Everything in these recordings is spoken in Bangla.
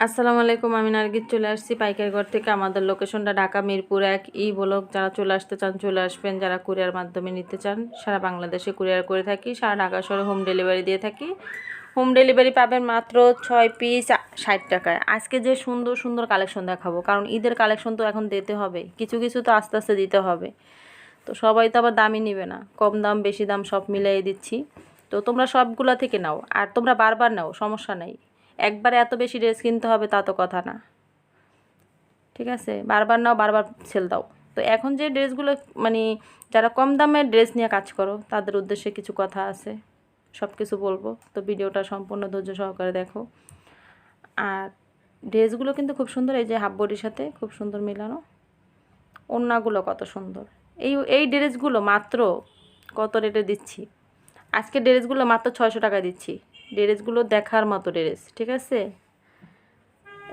আসসালামু আলাইকুম, আমি নার্গিস চলে আসছি পাইকারি ঘর থেকে। আমাদের লোকেশনটা ঢাকা মিরপুর এক ই বলক। যারা চলে আসতে চান, চলে আসবেন। যারা কুরিয়ার মাধ্যমে নিতে চান, সারা বাংলাদেশে কুরিয়ার করে থাকি। সারা ঢাকা শহরে হোম ডেলিভারি দিয়ে থাকি। হোম ডেলিভারি পাবেন মাত্র ছয় পিস ষাট টাকায়। আজকে যে সুন্দর সুন্দর কালেকশন দেখাবো, কারণ ঈদের কালেকশন তো এখন দিতে হবে। কিছু কিছু তো আস্তে আস্তে দিতে হবে। তো সবাই তো আবার দামই নিবে না। কম দাম, বেশি দাম সব মিলিয়ে দিচ্ছি। তো তোমরা সবগুলা থেকে নাও। আর তোমরা বারবার নাও, সমস্যা নেই। একবারে এত বেশি ড্রেস কিনতে হবে তা তো কথা না। ঠিক আছে? বারবার নাও, বারবার সেল দাও। তো এখন যে ড্রেসগুলো মানে যারা কম দামের ড্রেস নিয়ে কাজ করো, তাদের উদ্দেশ্যে কিছু কথা আছে। সব কিছু বলব। তো ভিডিওটা সম্পূর্ণ ধৈর্য সহকারে দেখো। আর ড্রেসগুলো কিন্তু খুব সুন্দর, এই যে হাফ বডির সাথে খুব সুন্দর মিলানো। ওড়নাগুলো কত সুন্দর। এই এই ড্রেসগুলো মাত্র কত রেটে দিচ্ছি? আজকে ড্রেসগুলো মাত্র ছয়শো টাকায় দিচ্ছি। ড্রেসগুলো দেখার মতো ড্রেস, ঠিক আছে?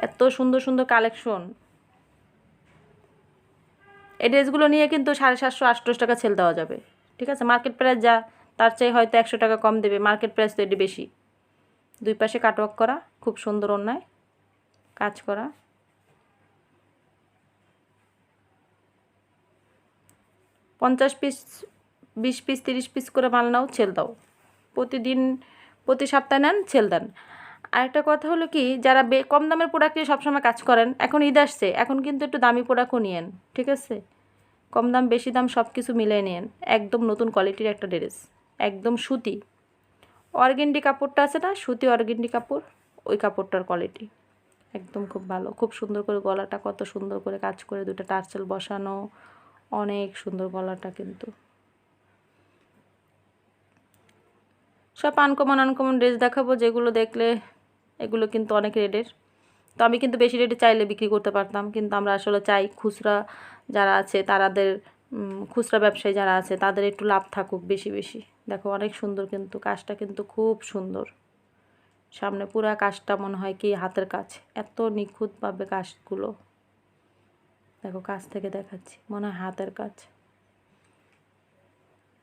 এত সুন্দর সুন্দর কালেকশন। এই ড্রেসগুলো নিয়ে কিন্তু সাড়ে সাতশো আটশো টাকা সেল দেওয়া যাবে, ঠিক আছে? মার্কেট প্রাইস যা, তার চেয়ে হয়তো একশো টাকা কম দেবে। মার্কেট প্রাইস তো এটি বেশি। দুই পাশে কাটওয়ার্ক করা, খুব সুন্দর অন্যায়। কাজ করা। পঞ্চাশ পিস বিশ পিস তিরিশ পিস করে মাল নাও ছেল দাও। প্রতিদিন প্রতি সপ্তাহে নেন ছেল দেন। আরেকটা কথা হলো কি, যারা বে, কম দামের প্রোডাক্ট নিয়ে সবসময় কাজ করেন, এখন ঈদ আসছে, এখন কিন্তু একটু দামি প্রোডাক্টও নিয়েন, ঠিক আছে? কম দাম, বেশি দাম সব কিছু মিলিয়ে নিন একদম নতুন কোয়ালিটির একটা ড্রেস, একদম সুতি। অর্গেন্ডি কাপড়টা আছে না, সুতি অর্গেন্ডি কাপড়, ওই কাপড়টার কোয়ালিটি একদম খুব ভালো, খুব সুন্দর করে গলাটা কত সুন্দর করে কাজ করে দুটো টার্সেল বসানো, অনেক সুন্দর গলাটা কিন্তু। সব আনকমন আনকমন ড্রেস দেখাবো, যেগুলো দেখলে এগুলো কিন্তু অনেক রেটের তো আমি কিন্তু বেশি রেটে চাইলে বিক্রি করতে পারতাম, কিন্তু আমরা আসলে চাই খুচরা যারা আছে, তারাদের খুচরা ব্যবসায়ী যারা আছে, তাদের একটু লাভ থাকুক বেশি বেশি। দেখো অনেক সুন্দর কিন্তু, কাজটা কিন্তু খুব সুন্দর। সামনে পুরা কাজটা মনে হয় কি হাতের কাজ, এত নিখুঁতভাবে কাজগুলো। দেখো কাজ থেকে দেখাচ্ছি, মনে হয় হাতের কাজ।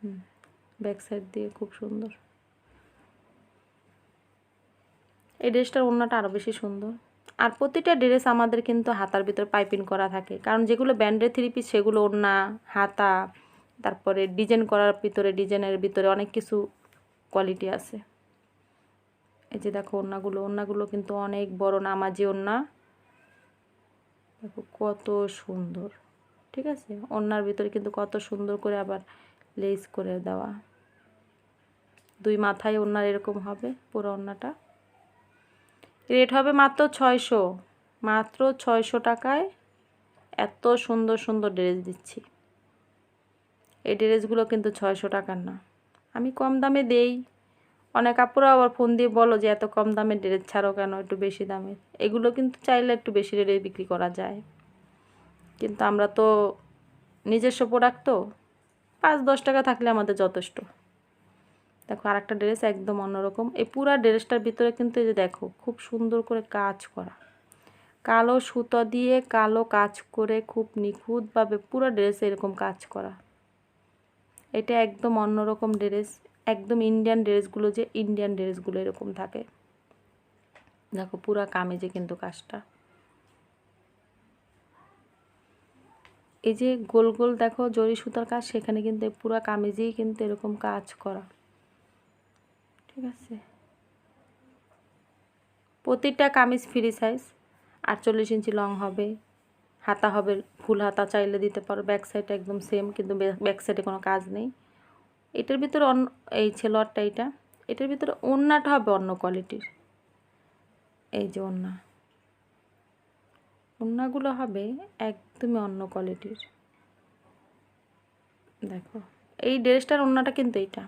হুম ব্যাক সাইড দিয়ে খুব সুন্দর। এই ড্রেসটার ওড়নাটা আরও বেশি সুন্দর। আর প্রতিটা ড্রেস আমাদের কিন্তু হাতার ভিতর পাইপিং করা থাকে। কারণ যেগুলো ব্যান্ডের থ্রি পিস সেগুলো ওড়না, হাতা, তারপরে ডিজাইন করার ভিতরে ডিজাইনের ভিতরে অনেক কিছু কোয়ালিটি আছে। এই যে দেখো ওড়নাগুলো ওড়নাগুলো কিন্তু অনেক বড় নামাজি ওড়না। দেখো কত সুন্দর, ঠিক আছে? ওড়নার ভিতরে কিন্তু কত সুন্দর করে আবার লেস করে দেওয়া। দুই মাথায় ওড়নার এরকম হবে পুরো ওড়নাটা। রেট হবে মাত্র ছয়শো। মাত্র ছয়শো টাকায় এত সুন্দর সুন্দর ড্রেস দিচ্ছি। এই ড্রেসগুলো কিন্তু ছয়শো টাকার না। আমি কম দামে দেই। অনেক কাপড় আবার ফোন দিয়ে বলো যে, এত কম দামে ড্রেস ছাড়ো কেন? একটু বেশি দামে। এগুলো কিন্তু চাইলে একটু বেশি রেটে বিক্রি করা যায়। কিন্তু আমরা তো নিজস্ব প্রোডাক্ট তো। পাঁচ দশ টাকা থাকলে আমাদের যথেষ্ট। দেখো আরেকটা ড্রেস একদম অন্যরকম। এই পুরা ড্রেসটার ভিতরে কিন্তু এই যে দেখো, খুব সুন্দর করে কাজ করা। কালো সুতো দিয়ে কালো কাজ করে খুব নিখুঁতভাবে পুরো ড্রেসে এরকম কাজ করা। এটা একদম অন্যরকম ড্রেস একদম ইন্ডিয়ান ড্রেসগুলো যে ইন্ডিয়ান ড্রেসগুলো এরকম থাকে। দেখো পুরা কামেজে কিন্তু কাজটা। এই যে গোল গোল দেখো জরি সুতার কাজ, সেখানে কিন্তু পুরা কামেজেই কিন্তু এরকম কাজ করা। ঠিক আছে। প্রতিটা কামিজ ফ্রি সাইজ আটচল্লিশ ইঞ্চি লং হবে। হাতা হবে, ফুল হাতা চাইলে দিতে পারো ব্যাক সাইড একদম সেম কিন্তু ব্যাক সাইডে কোনো কাজ নেই। এটার ভিতরে অন্য, এই ছেলোয়ারটা এইটা, এটার ভিতরে ওড়নাটা হবে অন্য কোয়ালিটির এই যে ওড়না ওড়নাগুলো হবে একদমই অন্য কোয়ালিটির দেখো, এই ড্রেসটার ওড়নাটা কিন্তু এইটা।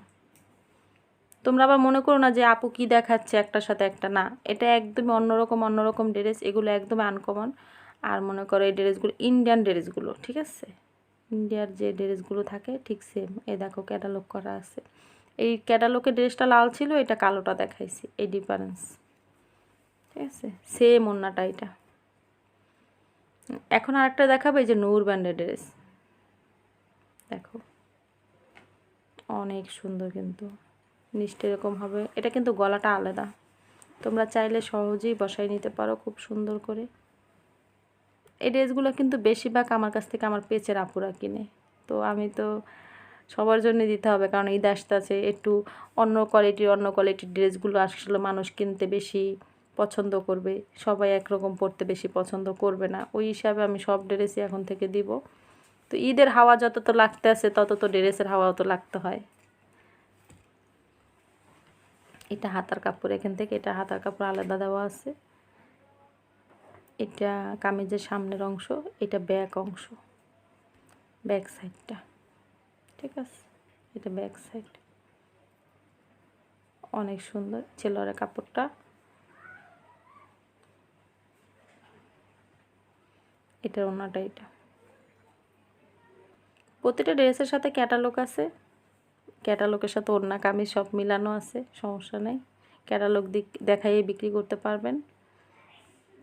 তোমরা আবার মনে করো না যে আপু কি দেখাচ্ছে একটার সাথে একটা? না, এটা একদমই অন্যরকম অন্যরকম ড্রেস, এগুলো একদম আনকমন আর মনে করো এই ড্রেসগুলো ইন্ডিয়ান ড্রেসগুলো, ঠিক আছে? ইন্ডিয়ার যে ড্রেসগুলো থাকে, ঠিক সেম এ দেখো ক্যাটালগ করা আছে। এই ক্যাটালগের ড্রেসটা লাল ছিল, এটা কালোটা দেখাইছি, এই ডিফারেন্স ঠিক আছে? সেম ওন্নাটা এটা। এখন আরেকটা দেখাবে, এই যে নূর ব্যান্ডের ড্রেস। দেখো, অনেক সুন্দর কিন্তু। নিচটা এরকম হবে। এটা কিন্তু গলাটা আলাদা। তোমরা চাইলে সহজেই বসাই নিতে পারো খুব সুন্দর করে। এই ড্রেসগুলো কিন্তু বেশিরভাগ আমার কাছ থেকে আমার পেচের আপুরা কিনে। তো আমি তো সবার জন্য দিতে হবে, কারণ ঈদ আসতে আছে, একটু অন্য কোয়ালিটির অন্য কোয়ালিটির ড্রেসগুলো আসলে মানুষ কিনতে বেশি পছন্দ করবে। সবাই একরকম পরতে বেশি পছন্দ করবে না। ওই হিসাবে আমি সব ড্রেসই এখন থেকে দিব। তো ঈদের হাওয়া যত তো লাগতে আছে, তত তো ড্রেসের হাওয়াও তো লাগতে হয়। হাতার কাপড়, এখান থেকে এটা হাতার কাপড় আলাদা দেওয়া আছে। এটা কামিজের সামনের অংশ, এটা ব্যাক অংশ, ব্যাক সাইডটা, ঠিক আছে? এটা ব্যাক সাইড। অনেক সুন্দর ছেলের কাপড়টা। এটার ওনাটা এটা। প্রতিটা ড্রেসের সাথে ক্যাটালগ আছে। ক্যাটালগের সাথে ওড়না, কামিজ সব মিলানো আছে, সমস্যা নেই। ক্যাটালগ দিক দেখাইয়ে বিক্রি করতে পারবেন।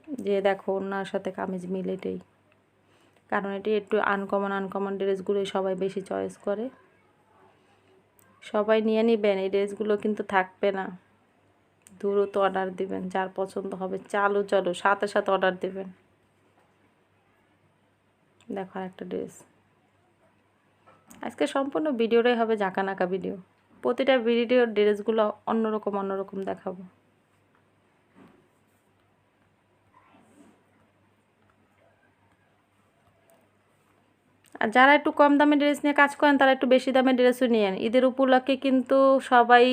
যে দেখো, ওড়নার সাথে কামিজ মিল এটাই। কারণ এটি একটু আনকমন আনকমন ড্রেসগুলোই সবাই বেশি চয়েস করে। সবাই নিয়ে নিবেন, এই ড্রেসগুলো কিন্তু থাকবে না। দ্রুত অর্ডার দিবেন, যার পছন্দ হবে চালু চলো, সাথে সাথে অর্ডার দিবেন। দেখো একটা ড্রেস আজকে সম্পূর্ণ ভিডিওটাই হবে জাঁকানাকা ভিডিও। প্রতিটা ভিডিওর ড্রেসগুলো অন্যরকম অন্যরকম দেখাবো। আর যারা একটু কম দামে ড্রেস নিয়ে কাজ করেন, তারা একটু বেশি দামে ড্রেসও নিয়েন ঈদের উপলক্ষে কিন্তু সবাই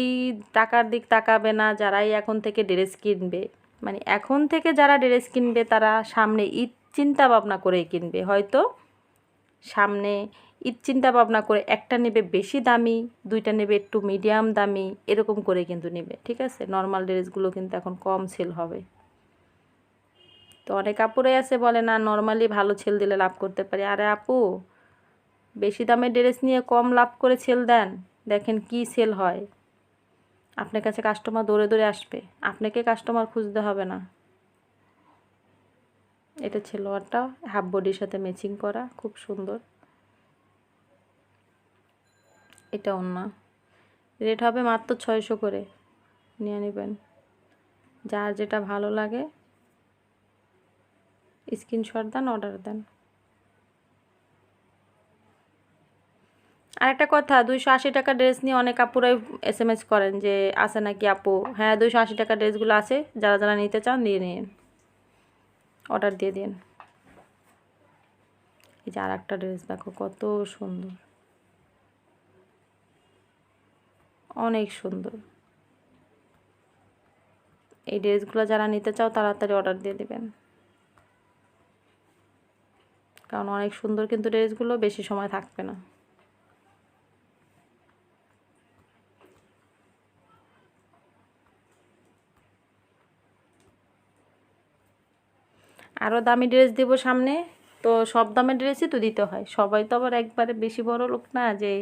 টাকার দিক তাকাবে না, যারাই এখন থেকে ড্রেস কিনবে। মানে এখন থেকে যারা ড্রেস কিনবে, তারা সামনে ঈদ চিন্তা ভাবনা করেই কিনবে। হয়তো সামনে চিন্তা ভাবনা করে একটা নেবে বেশি দামি, দুইটা নেবে একটু মিডিয়াম দামি, এরকম করে কিন্তু নেবে, ঠিক আছে? নর্মাল ড্রেসগুলো কিন্তু এখন কম সেল হবে। তো অনেক কাপড়ে আছে বলে না নর্মালি ভালো ছেল দিলে লাভ করতে পারি। আরে আপু, বেশি দামের ড্রেস নিয়ে কম লাভ করে সেল দেন। দেখেন কি সেল হয়। আপনার কাছে কাস্টমার দৌড়ে দৌড়ে আসবে। আপনাকে কাস্টমার খুঁজতে হবে না। এটা ছেলোয়ারটা হাফ বডির সাথে ম্যাচিং করা। খুব সুন্দর। এটা অন্য। রেট হবে মাত্র ছয়শো করে। নিয়ে নেবেন। যার যেটা ভালো লাগে, স্ক্রিনশট দেন, অর্ডার দেন। আর একটা কথা, দুইশো আশি টাকা ড্রেস নিয়ে অনেক আপুরাই এস এম এস করেন যে, আছে নাকি আপু? হ্যাঁ দুইশো আশি টাকা ড্রেসগুলো আছে, যারা যারা নিতে চান দিয়ে নিন। অর্ডার দিয়ে দিন। এই যে আর একটা ড্রেস, দেখো কত সুন্দর। অনেক সুন্দর। এই ড্রেসগুলো যারা নিতে চাও তাড়াতাড়ি অর্ডার দিয়ে দেবেন। কারণ অনেক সুন্দর কিন্তু ড্রেসগুলো বেশি সময় থাকবে না। আরও দামি ড্রেস দেবো সামনে, তো সব দামের ড্রেসই তো দিতে হয়। সবাই তো আবার একবারে বেশি বড় লোক না যে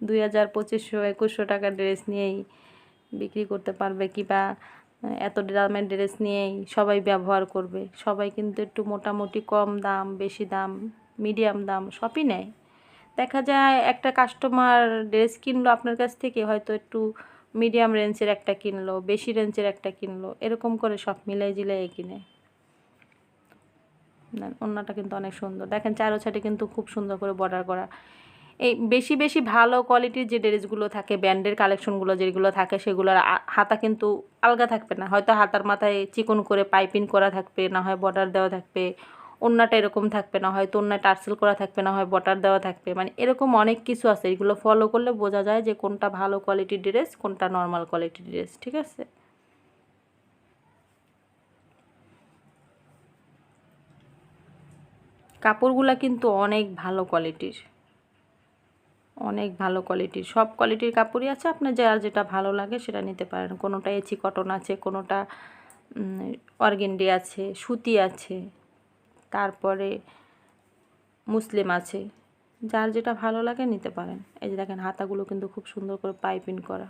দুই হাজার পঁচিশশো, একুশশো টাকার ড্রেস নিয়েই বিক্রি করতে পারবে কিবা, এত দামের ড্রেস নিয়েই সবাই ব্যবহার করবে। সবাই কিন্তু একটু মোটামুটি কম দাম, বেশি দাম, মিডিয়াম দাম সবই নেয়। দেখা যায় একটা কাস্টমার ড্রেস কিনলো আপনার কাছ থেকে, হয়তো একটু মিডিয়াম রেঞ্জের একটা কিনলো, বেশি রেঞ্জের একটা কিনলো, এরকম করে সব মিলাই জিলাই কিনে। ওড়নাটা কিন্তু অনেক সুন্দর। দেখেন চারো ছাটে কিন্তু খুব সুন্দর করে বর্ডার করা। এই বেশি বেশি ভালো কোয়ালিটির যে ড্রেসগুলো থাকে ব্যান্ডের কালেকশনগুলো যেগুলো থাকে, সেগুলোর হাতা কিন্তু আলগা থাকবে না। হয়তো হাতার মাথায় চিকন করে পাইপিং করা থাকবে, না হয় বর্ডার দেওয়া থাকবে, ওড়নাটা এরকম থাকবে, না হয়তো ওড়নায় টার্সেল করা থাকবে, না হয় বটার দেওয়া থাকবে। মানে এরকম অনেক কিছু আছে, এগুলো ফলো করলে বোঝা যায় যে কোনটা ভালো কোয়ালিটির ড্রেস কোনটা নর্মাল কোয়ালিটির ড্রেস ঠিক আছে? কাপড়গুলো কিন্তু অনেক ভালো কোয়ালিটির অনেক ভালো কোয়ালিটির সব কোয়ালিটির কাপড়ই আছে, আপনার যার যেটা ভালো লাগে সেটা নিতে পারেন। কোনোটা এচি কটন আছে, কোনোটা অর্গেন্ডি আছে, সুতি আছে, তারপরে মুসলিম আছে। যার যেটা ভালো লাগে নিতে পারেন। এই যে দেখেন, হাতাগুলো কিন্তু খুব সুন্দর করে পাইপিং করা।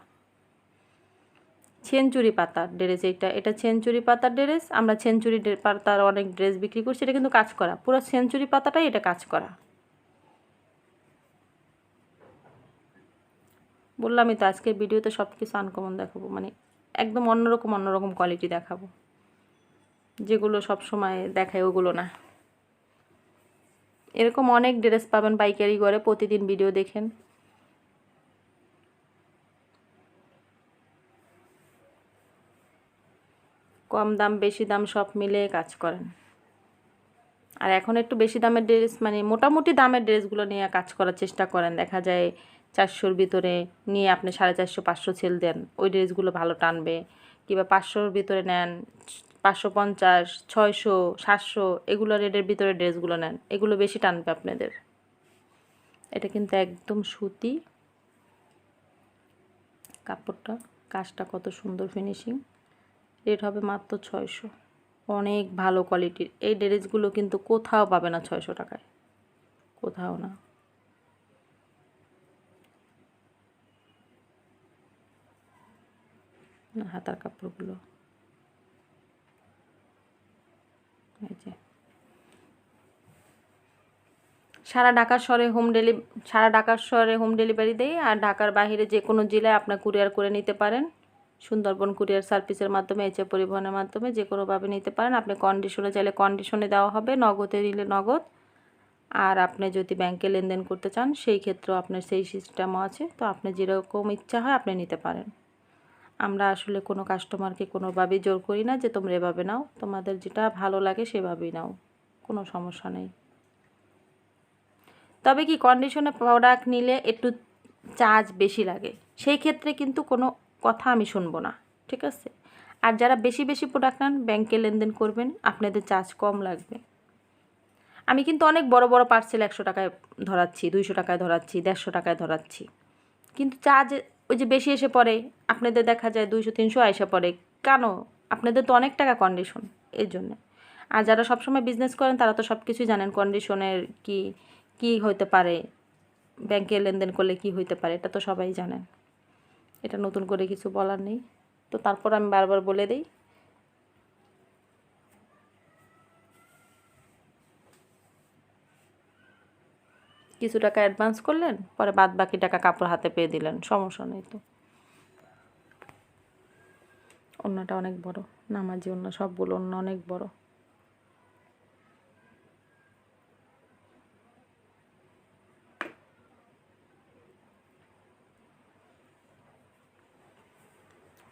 সেঞ্চুরি পাতার ড্রেস এটা এটা সেঞ্চুরি পাতার ড্রেস আমরা সেঞ্চুরি পাতার অনেক ড্রেস বিক্রি করছি, এটা কিন্তু কাজ করা। পুরো সেঞ্চুরি পাতাটাই এটা কাজ করা। বললামই তো আজকে ভিডিওতে সব কিছু আনকমন দেখাবো মানে একদম অন্যরকম অন্যরকম কোয়ালিটি দেখাবো। যেগুলো সব সময় দেখায় ওগুলো না। এরকম অনেক ড্রেস পাবেন পাইকারি করে, প্রতিদিন ভিডিও দেখেন। কম দাম, বেশি দাম সব মিলে কাজ করেন। আর এখন একটু বেশি দামের ড্রেস মানে মোটামুটি দামের ড্রেসগুলো নিয়ে কাজ করার চেষ্টা করেন। দেখা যায় চারশোর ভিতরে নিয়ে আপনি সাড়ে চারশো, পাঁচশো সেল দেন। ওই ড্রেসগুলো ভালো টানবে। কিংবা পাঁচশোর ভিতরে নেন, পাঁচশো পঞ্চাশ, ছয়শো, সাতশো, এগুলো রেটের ভিতরে ড্রেসগুলো নেন। এগুলো বেশি টানবে আপনাদের। এটা কিন্তু একদম সুতি। কাপড়টা, কাজটা কত সুন্দর ফিনিশিং রেট হবে মাত্র ছয়শো। অনেক ভালো কোয়ালিটির এই ড্রেসগুলো কিন্তু কোথাও পাবে না ছয়শো টাকায়। কোথাও না। হাতার কাপড়গুলো। সারা ঢাকার শহরে হোম ডেলি সারা ঢাকার শহরে হোম ডেলিভারি দেয় আর ঢাকার বাইরে যে কোনো জেলায় আপনার কুরিয়ার করে নিতে পারেন। সুন্দরবন কুরিয়ার সার্ভিসের মাধ্যমে এচে পরিবহনের মাধ্যমে যে কোনোভাবে নিতে পারেন। আপনি কন্ডিশনে চাইলে কন্ডিশনে দেওয়া হবে, নগদে নিলে নগদ। আর আপনি যদি ব্যাংকে লেনদেন করতে চান, সেই ক্ষেত্রেও আপনার সেই সিস্টেমও আছে। তো আপনি যেরকম ইচ্ছা হয় আপনি নিতে পারেন। আমরা আসলে কোনো কাস্টমারকে কোনোভাবেই জোর করি না যে, তোমরা এভাবে নাও। তোমাদের যেটা ভালো লাগে সেভাবেই নাও। কোনো সমস্যা নেই। তবে কি কন্ডিশনে প্রোডাক্ট নিলে একটু চার্জ বেশি লাগে? সেই ক্ষেত্রে কিন্তু কোনো কথা আমি শুনব না, ঠিক আছে? আর যারা বেশি বেশি প্রোডাক্ট নেন ব্যাংকে লেনদেন করবেন, আপনাদের চার্জ কম লাগবে। আমি কিন্তু অনেক বড় বড় পার্সেল একশো টাকায় ধরাচ্ছি, দুইশো টাকায় ধরাচ্ছি, দেড়শো টাকায় ধরাচ্ছি। কিন্তু চার্জ ওই যে বেশি এসে পড়ে, আপনাদের দেখা যায় দুইশো, তিনশো এসে পড়ে। কেন? আপনাদের তো অনেক টাকা কন্ডিশন এর জন্য। আর যারা সবসময় বিজনেস করেন, তারা তো সব কিছুই জানেন কন্ডিশনের কি কি হইতে পারে। ব্যাংকে লেনদেন করলে কি হইতে পারে, এটা তো সবাই জানেন। এটা নতুন করে কিছু বলার নেই। তো তারপর আমি বারবার বলে দিই কিছু টাকা অ্যাডভান্স করলেন, পরে বাদ বাকি টাকা কাপড় হাতে পেয়ে দিলেন, সমস্যা নেই তো। অন্যটা অনেক বড়, নামাজি অন্য, সবগুলো অন্য অনেক বড়।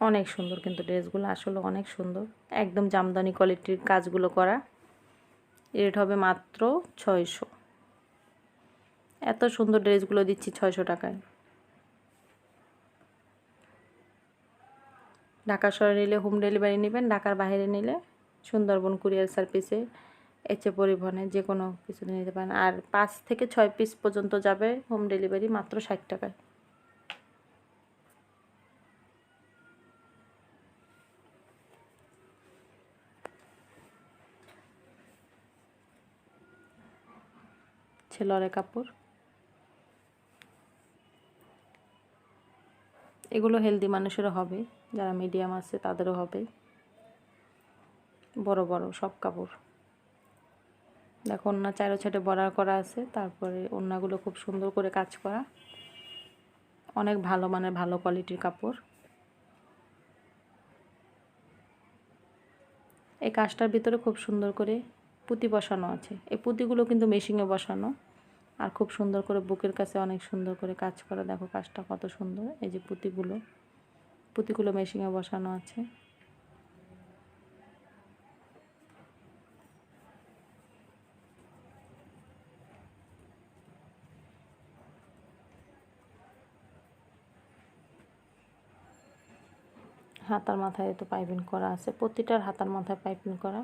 অনেক সুন্দর কিন্তু ড্রেসগুলো, আসলে অনেক সুন্দর। একদম জামদানি কোয়ালিটির কাজগুলো করা। রেট হবে মাত্র ছয়শো। এত সুন্দর ড্রেসগুলো দিচ্ছি ছয়শো টাকায়। ঢাকা শহরে নিলে হোম ডেলিভারি নেবেন, ঢাকার বাইরে নিলে সুন্দরবন কুরিয়ার সার্ভিসে এচে পরিবহনে যে কোনো কিছু নিতে পারেন। আর পাঁচ থেকে ছয় পিস পর্যন্ত যাবে হোম ডেলিভারি মাত্র ষাট টাকায়। ছেলরে কাপড়। এগুলো হেলদি মানুষেরও হবে, যারা মিডিয়াম আছে তাদেরও হবে। বড় বড় সব কাপড়। দেখো অন্য চারো ছাটে বর্ডার করা আছে, তারপরে অন্যগুলো খুব সুন্দর করে কাজ করা। অনেক ভালো মানের ভালো কোয়ালিটির কাপড়। এই কাজটার ভিতরে খুব সুন্দর করে পুঁতি বসানো আছে। এই পুঁতিগুলো কিন্তু মেশিনে বসানো। আর খুব সুন্দর করে বুকের কাছে অনেক সুন্দর করে কাজ করা। দেখো কাজটা কত সুন্দর। এই যে পুঁতিগুলো পুঁতিগুলো মেশিনে বসানো আছে। হাতার মাথায় তো পাইপিং করা আছে। প্রতিটার হাতার মাথায় পাইপিং করা।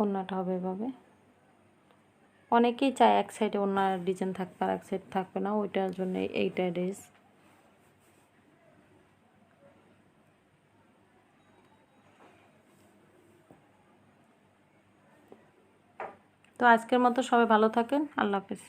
ওড়নাটা হবে এভাবে। অনেকেই চায় এক সাইডে ওড়নার ডিজাইন থাকবে আর এক সাইড থাকবে না, ওইটার জন্য এইটা ড্রেস তো আজকের মতো সবাই ভালো থাকেন, আল্লাহ হাফেজ।